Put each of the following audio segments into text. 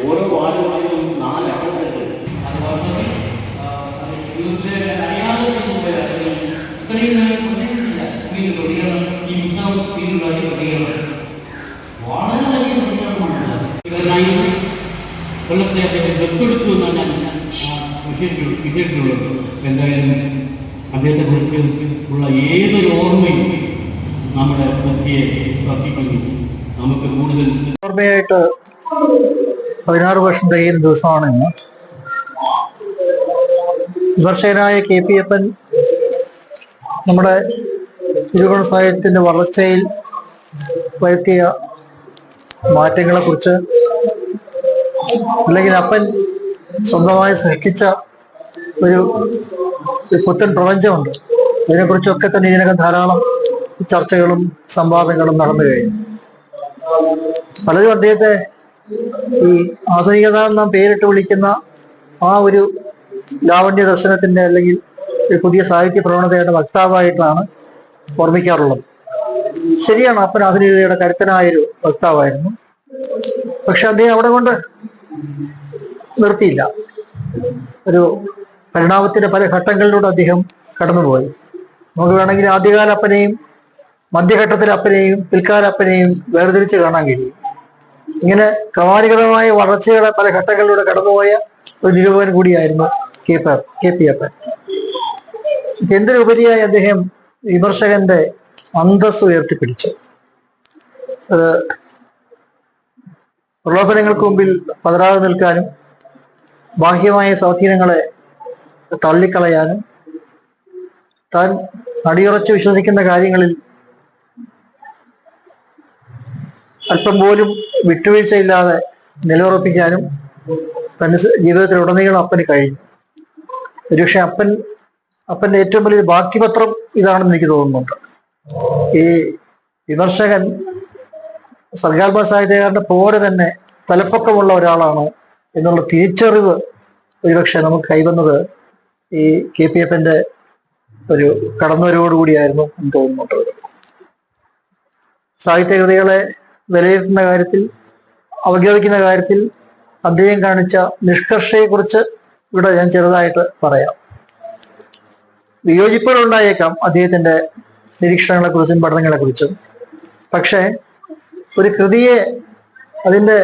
ഓരോ വാചകത്തിലും നാല് അക്ഷരത്തിൽ ഇത്രയും നേരം പ്രതീക്ഷിച്ചില്ല ഇങ്ങനെ എന്തായാലും അദ്ദേഹത്തെ കുറിച്ച് ഉള്ള ഏതൊരു ഓർമ്മയും നമ്മുടെ ബുദ്ധിയെ സ്പർശിക്കുന്നു നമുക്ക് കൂടുതൽ ഓർമ്മയായിട്ട് പതിനാറ് വർഷം തികയുന്ന ദിവസമാണ് ഇന്ന് വിമർശകനായ കെ പി അപ്പൻ നമ്മുടെ തിരുവോണ സാഹിത്യത്തിന്റെ വളർച്ചയിൽ വരുത്തിയ മാറ്റങ്ങളെ കുറിച്ച് അല്ലെങ്കിൽ അപ്പൻ സ്വന്തമായി സൃഷ്ടിച്ച ഒരു പുത്തൻ പ്രപഞ്ചമുണ്ട്. ഇതിനെക്കുറിച്ചൊക്കെ തന്നെ ഇതിനകം ധാരാളം ചർച്ചകളും സംവാദങ്ങളും നടന്നു കഴിഞ്ഞു. പലരും അദ്ദേഹത്തെ ഈ ആധുനികത നാം പേരിട്ട് വിളിക്കുന്ന ആ ഒരു ലാവണ്യ ദർശനത്തിന്റെ അല്ലെങ്കിൽ ഒരു പുതിയ സാഹിത്യ പ്രവണതയുടെ വക്താവായിട്ടാണ് ഓർമ്മിക്കാറുള്ളത്. ശരിയാണ് അപ്പൻ ആധുനികതയുടെ കരുത്തനായൊരു വക്താവായിരുന്നു. പക്ഷെ അദ്ദേഹം അവിടെ കൊണ്ട് നിർത്തിയില്ല. ഒരു പരിണാമത്തിന്റെ പല ഘട്ടങ്ങളിലൂടെ അദ്ദേഹം കടന്നുപോയി. നമുക്ക് വേണമെങ്കിൽ ആദ്യകാല അപ്പനെയും മധ്യഘട്ടത്തിലെ അപ്പനെയും പിൽക്കാല അപ്പനെയും വേർതിരിച്ച് കാണാൻ കഴിയും. ഇങ്ങനെ ക്രമാനുഗതമായ വളർച്ചയുടെ പല ഘട്ടങ്ങളിലൂടെ കടന്നുപോയ ഒരു നിരൂപകൻ കൂടിയായിരുന്നു കെ പി കെ പി അപ്പൻ. എന്തിനുപരിയായി അദ്ദേഹം വിമർശകന്റെ അന്തസ് ഉയർത്തിപ്പിടിച്ചു. അത് പ്രലോഭനങ്ങൾക്ക് മുമ്പിൽ പതരാതെ നിൽക്കാനും ബാഹ്യമായ സ്വാധീനങ്ങളെ തള്ളിക്കളയാനും താൻ അടിയുറച്ച് വിശ്വസിക്കുന്ന കാര്യങ്ങളിൽ അല്പം പോലും വിട്ടുവീഴ്ചയില്ലാതെ നിലയുറപ്പിക്കാനും തന്നെ ജീവിതത്തിലുടനീളം അപ്പന് കഴിഞ്ഞു. ഒരുപക്ഷെ അപ്പൻ അപ്പന്റെ ഏറ്റവും വലിയ ബാക്കിപത്രം ഇതാണെന്ന് എനിക്ക് തോന്നുന്നുണ്ട്. ഈ വിമർശകൻ സർഗാത്മ സാഹിത്യകാരന്റെ പോലെ തന്നെ തലപ്പൊക്കമുള്ള ഒരാളാണോ എന്നുള്ള തിരിച്ചറിവ് ഒരുപക്ഷെ നമുക്ക് കൈവന്നത് ഈ കെ പി എഫിന്റെ ഒരു കടന്നുവരവോടുകൂടിയായിരുന്നു എന്ന് തോന്നുന്നുണ്ട്. സാഹിത്യകൃതികളെ വിലയിരുത്തുന്ന കാര്യത്തിൽ അവഗണിക്കുന്ന കാര്യത്തിൽ അദ്ദേഹം കാണിച്ച നിഷ്കർഷയെക്കുറിച്ച് ഇവിടെ ഞാൻ ചെറുതായിട്ട് പറയാം. വിയോജിപ്പുകൾ ഉണ്ടായേക്കാം അദ്ദേഹത്തിന്റെ നിരീക്ഷണങ്ങളെക്കുറിച്ചും പഠനങ്ങളെക്കുറിച്ചും പക്ഷേ ഒരു കൃതിയെ അതിന്റെ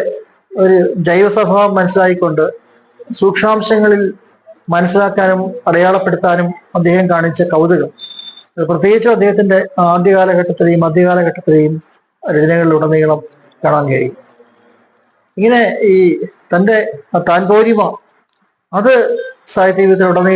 ഒരു ജൈവ സ്വഭാവം മനസ്സിലാക്കിക്കൊണ്ട് സൂക്ഷ്മാംശങ്ങളിൽ മനസ്സിലാക്കാനും അടയാളപ്പെടുത്താനും അദ്ദേഹം കാണിച്ച കൗതുകം. പ്രത്യേകിച്ച് അദ്ദേഹത്തിന്റെ ആദ്യ കാലഘട്ടത്തിലെയും മധ്യകാലഘട്ടത്തിലെയും രചനകളിലുടനീളം കാണാൻ കഴിയും. ഇങ്ങനെ ഈ തന്റെ താൻ താൻപോരിമ അത് സാഹിത്യ ജീവിതത്തിലുടനീളം